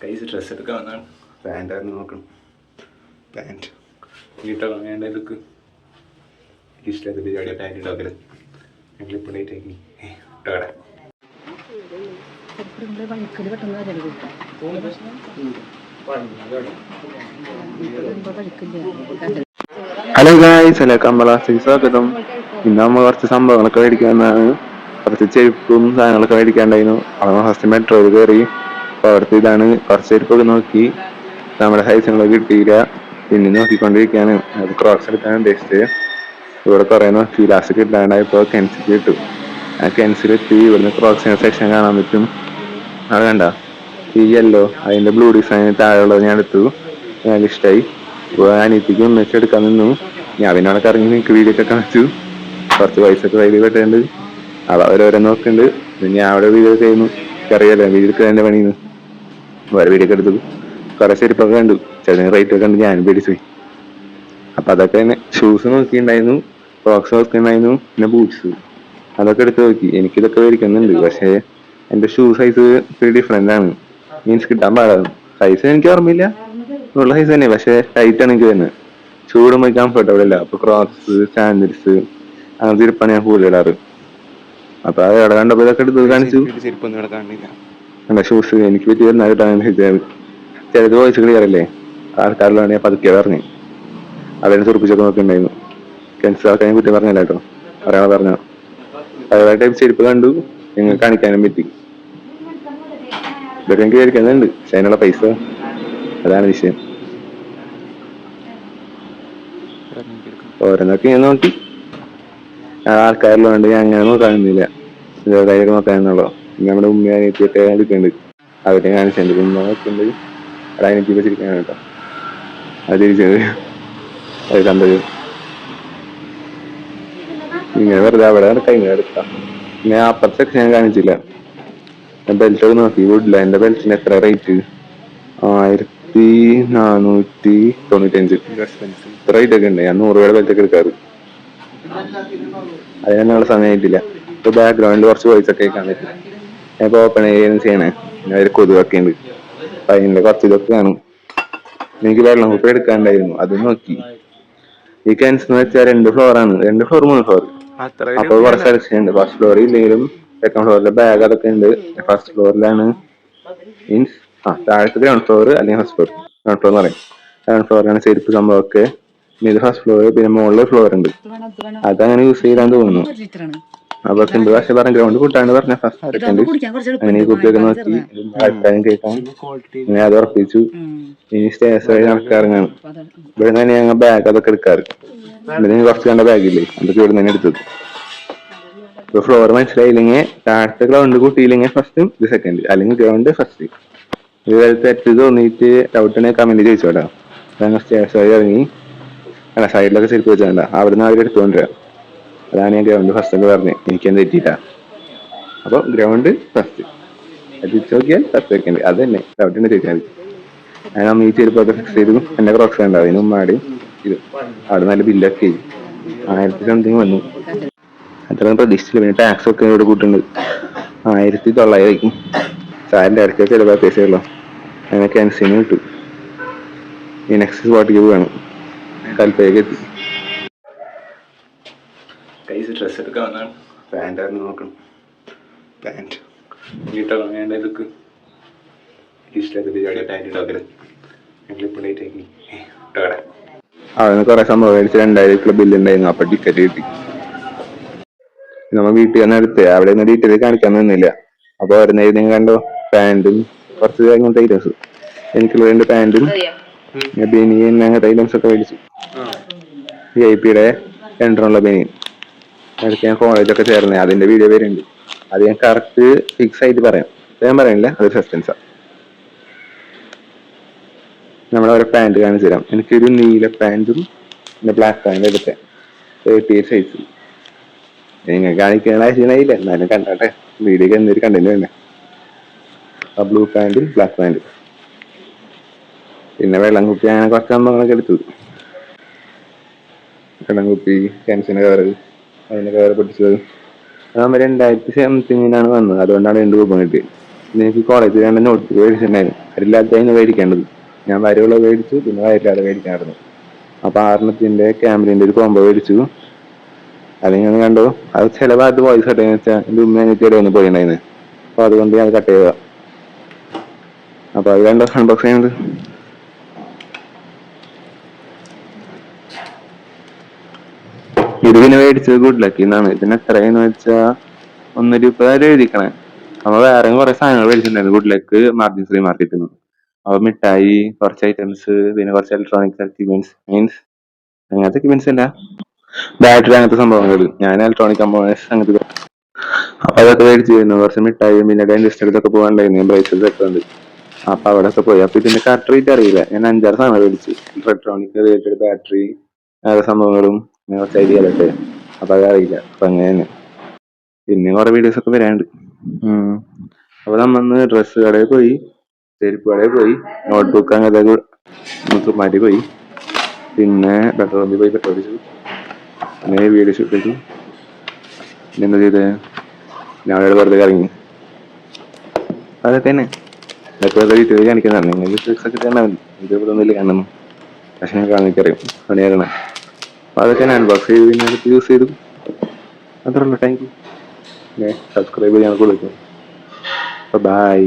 കൈസ് dress എടുക്കാൻ വന്നാണ്. പാന്റായിരുന്നു നോക്കണം. പാന്റ് വീട്ടിലൊക്കെ വേണ്ട ലുക്ക് ഇഷ്ടമായത് പരിപാടി പാന്റ് ഉണ്ടാക്കൽ ഞങ്ങളിപ്പോൾ ഡേറ്റ് ആക്കി. ഇട്ടോടെ വഴിക്കൽ പെട്ടെന്ന് വരരുത് ഹലോ ഗായ്സ് ഹലോ കമലാസിക്ക് സ്വാഗതം. ഇന്ന് നമ്മൾ കുറച്ച് സംഭവങ്ങളൊക്കെ മേടിക്കാന്നാണ് കുറച്ച് ചെരുപ്പും സാധനങ്ങളൊക്കെ മേടിക്കാണ്ടായിരുന്നു. അവിടെ ഫസ്റ്റ് മെട്രോയിൽ കയറി. അവിടുത്തെ ഇതാണ് കുറച്ച് ചെരുപ്പൊക്കെ നോക്കി. നമ്മുടെ സൈസുകളൊക്കെ കിട്ടിയില്ല. പിന്നെ നോക്കിക്കൊണ്ടിരിക്കുകയാണ് അത് ക്രോക്സ് എടുക്കാൻ ഉദ്ദേശിച്ചത്. ഇവിടെ കുറേ നോക്കി. ലാസ്റ്റ് കിട്ടാണ്ടായപ്പോൾ കെൻസിൽ കിട്ടും ആ കെൻസിൽ എത്തി. ഇവിടുന്ന് ക്രോക്സിന്റെ സെക്ഷൻ കാണാൻ പറ്റും. അത് കണ്ട? ഈ യെല്ലോ അതിന്റെ ബ്ലൂ ഡിസൈൻ താഴെയുള്ളത് ഞാൻ എടുത്തു. ഞാൻ ഇഷ്ടമായി ഇപ്പോൾ അനിയത്തിക്ക് ഒന്നിച്ച് എടുക്കാൻ നിന്നു. ഞാൻ പിന്നെ കറങ്ങി നിൽക്കുക വീഡിയോ ഒക്കെ കാണിച്ചു. കുറച്ച് പൈസ ഒക്കെ കയ്യിൽ കിട്ടുന്നുണ്ട് അത് അവരോരെ നോക്കുന്നുണ്ട്. ഞാൻ അവിടെ വീഡിയോ ചെയ്യുന്നു. അറിയാലോ വീഡിയോ എടുക്കാൻ പണിയുന്നു വേറെ വീഡിയോ എടുത്തു കുറെ ചെരുപ്പൊക്കെ കണ്ടു. ചെറിയ റേറ്റ് ഒക്കെ ഞാനും പേടിച്ചു പോയി. അപ്പൊ അതൊക്കെ തന്നെ ഷൂസ് നോക്കിയിട്ടുണ്ടായിരുന്നു. ഫ്രോക്സ് നോക്കിയിട്ടുണ്ടായിരുന്നു. പിന്നെ ബൂട്ട്സ് അതൊക്കെ എടുത്ത് നോക്കി. എനിക്കിതൊക്കെ മേടിക്കുന്നുണ്ട് പക്ഷേ എന്റെ ഷൂ സൈസ് ഇത്തിരി ഡിഫറെന്റ് ആണ്. മീൻസ് കിട്ടാൻ പാടാണ് സൈസ് എനിക്ക് ഓർമ്മയില്ല. ഉള്ള സൈസ് തന്നെ. പക്ഷേ ടൈറ്റ് ആണ് എനിക്ക് തന്നെ ചൂടുമ്പോൾ കംഫർട്ടബിൾ അല്ല. അപ്പൊ ക്രോക്സ് സാൻഡിൽസ് അങ്ങനത്തെ ഇരിപ്പാണ് ഞാൻ കൂടുതൽ ഇടാറ്. അപ്പൊ അത് ഇവിടെ കണ്ടപ്പോ ഇതൊക്കെ എടുത്ത് കാണിച്ചു. ചെരുപ്പൊന്നും ഇവിടെ കാണില്ല അല്ല ഷൂസ് എനിക്ക് പറ്റിയ വരുന്ന കിട്ടാൻ വിചാരിച്ചത് ചിലത് വോയിസ് ക്ലിയർ അല്ലേ? ആൾക്കാരിലാണ് ഞാൻ പതുക്കെ പറഞ്ഞു അവരെ സുറപ്പിച്ചൊക്കെ നോക്കിണ്ടായിരുന്നു ക്യാൻസർ ആൾക്കാരെ കുറ്റം പറഞ്ഞല്ലോ കേട്ടോ. ഒരാളെ പറഞ്ഞ അതായത് ടൈപ്പ് ചെരുപ്പ് കണ്ടു. നിങ്ങൾ കാണിക്കാനും പറ്റി. ഇതൊക്കെ എനിക്ക് വിചാരിക്കുന്നുണ്ട് പക്ഷെ അതിനുള്ള പൈസ അതാണ് വിഷയം. ഓരോന്നൊക്കെ ഞാൻ നോക്കി. ആൾക്കാരിലുണ്ട്. ഞാൻ അങ്ങനെ നോക്കാനൊന്നുമില്ല. നോക്കാനെന്നുള്ളൂ നമ്മുടെ ഉമ്മ അനിയത്തിയൊക്കെ എടുക്കുന്നുണ്ട് കാണിച്ചു കാണിച്ചിട്ടുണ്ട് ഉമ്മ നോക്കുന്നുണ്ട് അവിടെ എനിക്ക് വെച്ചിരിക്കാണ് കേട്ടോ. അത് തിരിച്ചത് അത് കണ്ടത്. ഇങ്ങനെ വെറുതെ അവിടെ കഴിഞ്ഞ എടുക്കാം ഞാൻ അപ്പുറത്തെ ഞാൻ കാണിച്ചില്ല. ഞാൻ ബെൽറ്റ് നോക്കി വിടില്ല എന്റെ ബെൽറ്റിന് എത്ര റേറ്റ് ആയിരത്തി നാനൂറ്റി തൊണ്ണൂറ്റഞ്ച് റേറ്റ് ഒക്കെ ഉണ്ട്. ഞാൻ നൂറ് രൂപയുടെ ബെൽറ്റ് ഒക്കെ എടുക്കാറ്. അതിനുള്ള സമയമായിട്ടില്ല ഇപ്പൊ ബാക്ക്ഗ്രൗണ്ടിൽ കുറച്ച് വോയിസ് ഒക്കെ പറ്റും ഇപ്പൊ ഓപ്പൺ ചെയ്യുന്ന ചെയ്യണേ ഞാൻ ഒരു കൊതുകൊക്കെ ഉണ്ട് അപ്പൊ അതിന്റെ കുറച്ച് ഇതൊക്കെ കാണും. എനിക്ക് വെള്ളം കുപ്പി എടുക്കാണ്ടായിരുന്നു അത് നോക്കി. ഈ കെൻസ് എന്ന് വെച്ചാൽ രണ്ട് ഫ്ലോർ ആണ്. രണ്ട് ഫ്ലോർ മൂന്ന് ഫ്ലോർ അത്ര അപ്പൊ കുറച്ച് സെലക്ഷൻ ഉണ്ട്. ഫസ്റ്റ് ഫ്ലോറിൽ ഇല്ലെങ്കിലും സെക്കൻഡ് ഫ്ലോറിലെ ബാഗ് അതൊക്കെ ഉണ്ട്. ഫസ്റ്റ് ഫ്ലോറിലാണ് മീൻസ് ആ താഴത്തെ ഗ്രൗണ്ട് ഫ്ലോർ അല്ലെങ്കിൽ ഫസ്റ്റ് ഫ്ലോർ ഗ്രൗണ്ട് ഫ്ലോർ എന്ന് പറയും. ഗ്രൗണ്ട് ഫ്ലോറിലാണ് ചെരുപ്പ് സംഭവമൊക്കെ. ഇത് ഫസ്റ്റ് ഫ്ലോർ പിന്നെ മുകളിൽ ഫ്ലോർ ഉണ്ട്. അതങ്ങനെ യൂസ് ചെയ്താന്ന് തോന്നുന്നു. അപ്പൊ സിമ്പിൾ ഭാഷ പറഞ്ഞ ഗ്രൗണ്ട് കൂട്ടാണ് പറഞ്ഞ ഫസ്റ്റ് അങ്ങനെ ഈ കുപ്പിയൊക്കെ നോക്കി ആൾക്കാരും കേൾക്കാം അങ്ങനെ അത് ഉറപ്പിച്ചു. ഇനി സ്റ്റേസ് വഴി നടക്കാറുങ്ങാണ്. ഇവിടെ തന്നെ ഞങ്ങൾ ബാഗ് അതൊക്കെ എടുക്കാറ്. ഇവിടെ നിന്ന് കുറച്ച് കണ്ട ബാഗില്ലേ അതൊക്കെ ഇവിടെ തന്നെ എടുത്തത്. ഇപ്പൊ ഫ്ലോർ മനസ്സിലായില്ലെങ്കിൽ താഴത്തെ ഗ്രൗണ്ട് കൂട്ടിയില്ലെങ്കിൽ ഫസ്റ്റ് ഇത് സെക്കൻഡ് അല്ലെങ്കിൽ ഗ്രൗണ്ട് ഫസ്റ്റ് ഇത് തെറ്റ് തോന്നിയിട്ട് ഡൗട്ട് ഉണ്ടെങ്കിൽ കമന്റ് ചോദിച്ചോടാ ഞങ്ങൾ സ്റ്റേസ് വഴി ഇറങ്ങി. അല്ല സൈഡിലൊക്കെ ചെരുപ്പ് വെച്ചാണ്ട. അവിടുന്ന് അവർ എടുത്തുകൊണ്ടുവരാം അതാണ് ഞാൻ ഗ്രൗണ്ട് ഫസ്റ്റ് ഒക്കെ പറഞ്ഞത് എനിക്കെന്ത് തെറ്റിയിട്ടാ അപ്പൊ ഗ്രൗണ്ട് ഫസ്റ്റ് തിരിച്ചു നോക്കിയാൽ ഫസ്റ്റ് വെക്കേണ്ടത് അത് തന്നെ ഡൗട്ടിന്റെ ചോദിച്ചാൽ മതി. അങ്ങനെ അമ്മ ഈ ചെരുപ്പൊക്കെ ഫിക്സ് ചെയ്തു എന്റെ ക്രോക്സ് ഉണ്ടാവും അതിന് ഉമ്മാടി ഇത്. അവിടെ നല്ല ബില്ലൊക്കെ ചെയ്യും ആയിരത്തി സംതിങ് വന്നു. അത്രയും പ്രതീക്ഷിച്ചില്ല. പിന്നെ ടാക്സ് ഒക്കെ ഇവിടെ കൂട്ടുണ്ട്. ആയിരത്തി തൊള്ളായിരം സാറിന്റെ ഇടയ്ക്ക് പൈസ പൈസയുള്ളൂ അങ്ങനെ ക്യാൻസിന് കിട്ടും. ഈ നെക്സ്റ്റ് സ്പോട്ടിലേക്ക് പോവാണ്. കൽപ്പയൊക്കെ എത്തി. കൈസ് ഡ്രസ്സ് എടുക്കാൻ വന്നാണ്. പാന്റായിരുന്നു നോക്കണം. പാന്റ് വീട്ടോ വേണ്ട ലുക്ക് ഇഷ്ടമായത് പരിപാടി പാന്റ് ഉണ്ടാക്കൽ ഞങ്ങളിപ്പോൾ ഡേറ്റ് ആക്കി ഇട്ടോടെ അവിടെ. നിന്ന് കുറെ സംഭവം മേടിച്ച് രണ്ടായിരം രൂപ ബില്ല് ഉണ്ടായിരുന്നു. അപ്പൊ ടിക്കറ്റ് കിട്ടി. നമ്മ വീട്ടിൽ നിന്ന് എടുത്ത്. അവിടെ നിന്ന് ഡീറ്റെയിൽ കാണിക്കാൻ നിന്നില്ല. അപ്പൊ വരുന്ന കണ്ടോ? പാന്റും കുറച്ച് അങ്ങനത്തെ ഐറ്റംസ് എനിക്കുള്ള രണ്ട് പാന്റും ബനിയൻ അങ്ങനത്തെ ഐറ്റംസ് ഒക്കെ മേടിച്ചു. വി ഐ പിയുടെ രണ്ടെണ്ണമുള്ള ബനിയൻ. അടുത്ത് ഞാൻ കോളേജൊക്കെ ചേർന്നേ. അതിന്റെ വീഡിയോ വരുന്നുണ്ട്. അത് ഞാൻ കറക്റ്റ് ഫിക്സ് ആയിട്ട് പറയാം. ഞാൻ പറയണില്ല. അത് സസ്പെൻസാ നമ്മളെ ഒരു പാന്റ് കാണിച്ചു തരാം. എനിക്കൊരു നീല പാന്റും പിന്നെ ബ്ലാക്ക് പാന്റ് എടുത്തെ. തേർട്ടി എയ്റ്റ് സൈസ് നിങ്ങൾ കാണിക്കണ ആവശ്യമില്ല. എന്നാലും കണ്ടാട്ടെ. വീഡിയോ എന്തൊരു കണ്ടന്റ് തന്നെ ആ ബ്ലൂ പാന്റും ബ്ലാക്ക് പാന്റും പിന്നെ വെള്ളം കുപ്പി അങ്ങനെ കുറച്ച് അമ്മകളൊക്കെ എടുത്തു. വെള്ളം കുപ്പി ക്യാൻസിന്റെ കവറ് അതിന്റെ കയറി പഠിച്ചത് അതാകുമ്പോൾ രണ്ടായിരത്തി സംതിങ്ങിനാണ് വന്നത്. അതുകൊണ്ടാണ് രണ്ട് രൂപ കിട്ടിയത്. എനിക്ക് കോളേജിൽ രണ്ട് നോട്ട് മേടിച്ചിട്ടുണ്ടായിരുന്നു. വയറില്ലാത്തതിന് മേടിക്കേണ്ടത്. ഞാൻ വരവുള്ള മേടിച്ചു പിന്നെ വരില്ലാതെ മേടിക്കാറുണ്ട് അപ്പൊ ആറിനത്തിന്റെ ക്യാമറിന്റെ ഒരു കോമ്പോ മേടിച്ചു. അത് ഞാൻ കണ്ടു അത് ചില ഭാഗത്ത് വോയിസ് കട്ട് ചെയ്യുന്ന വെച്ചാൽ എന്റെ ഉമ്മ എനിക്ക് ഇടയിൽ ഒന്ന് പോയിണ്ടായിരുന്നു അപ്പൊ അതുകൊണ്ട് ഞാൻ കട്ട് ചെയ്തതാ. അപ്പൊ അത് കണ്ടോ അൺബോക്സ് ചെയ്യുന്നത്? ഇത് മേടിച്ചത് ഗുഡ് ലക്ക് എന്നാണ് ഇതിന് എത്രയെന്ന് വെച്ചാ ഒന്നര മുപ്പതായിരം എഴുതിക്കണേ. നമ്മൾ വേറെ കുറെ സാധനങ്ങൾ മേടിച്ചിട്ടുണ്ടായിരുന്നു ഗുഡ് ലക്ക് മാർജിൻ ഫ്രീ മാർക്കറ്റിൽ നിന്ന് അപ്പൊ മിഠായി കുറച്ച് ഐറ്റംസ് പിന്നെ കുറച്ച് ഇലക്ട്രോണിക്സ് എക്യുപ്മെന്റ്സ് മീൻസ് അങ്ങനത്തെ എക്യുപ്മെന്റ്സ് അല്ല ബാറ്ററി അങ്ങനത്തെ സംഭവങ്ങൾ. ഞാൻ ഇലക്ട്രോണിക് കമ്പോണൻസ് അങ്ങനത്തെ. അപ്പൊ അതൊക്കെ മേടിച്ചിരുന്നു കുറച്ച് മിഠായി പിന്നെ ഡെന്റിസ്റ്റ് പോകാനുണ്ടായിരുന്നു. ബ്രൈസസ് ഒക്കെ ഉണ്ട് അപ്പൊ അവിടെ ഒക്കെ പോയി. അപ്പൊ ഇതിന്റെ കറക്റ്റ് റേറ്റ് അറിയില്ല. ഞാൻ അഞ്ചാറ് സാധനം മേടിച്ചു. ഇലക്ട്രോണിക് റിലേറ്റഡ് ബാറ്ററി അങ്ങനത്തെ സംഭവങ്ങളും കുറച്ച് ഐഡിയ അതൊക്കെ അപ്പൊ അതറിയില്ല. അപ്പൊ അങ്ങനെ പിന്നെ കുറെ വീഡിയോസ് ഒക്കെ വരാനുണ്ട്. അപ്പൊ നമ്മന്ന് ഡ്രസ്സ് കടയിൽ പോയി ചെരുപ്പ് കടയിൽ പോയി നോട്ട്ബുക്ക് അങ്ങനത്തെ മാറ്റി പോയി. പിന്നെ പെട്രോൾ പമ്പിൽ പോയി പെട്രോൾ അടിച്ചു. പിന്നെ വീഡിയോ ഷൂട്ട് ചെയ്തു. പിന്നെ എന്താ ചെയ്തത് ഞാൻ അവിടെ വെറുതെ ഇറങ്ങി അതൊക്കെ തന്നെ ഇതൊക്കെ വെറുതെ വീട്ടിൽ കാണിക്കുന്നതാണ്. നിങ്ങൾക്ക് ഒക്കെ തന്നെ മതി ഇത് ഇവിടെ ഒന്നുമില്ല കാണുന്നു പക്ഷെ ഞാൻ കാണിക്കറിയും. അപ്പൊ അതൊക്കെ ഞാൻ അൺബോക്സ് ചെയ്ത്. പിന്നെ യൂസ് ചെയ്തു. അത്രയുള്ളൂ താങ്ക് യു സബ്സ്ക്രൈബ് ചെയ്യാൻ കൊടുക്കും ബൈ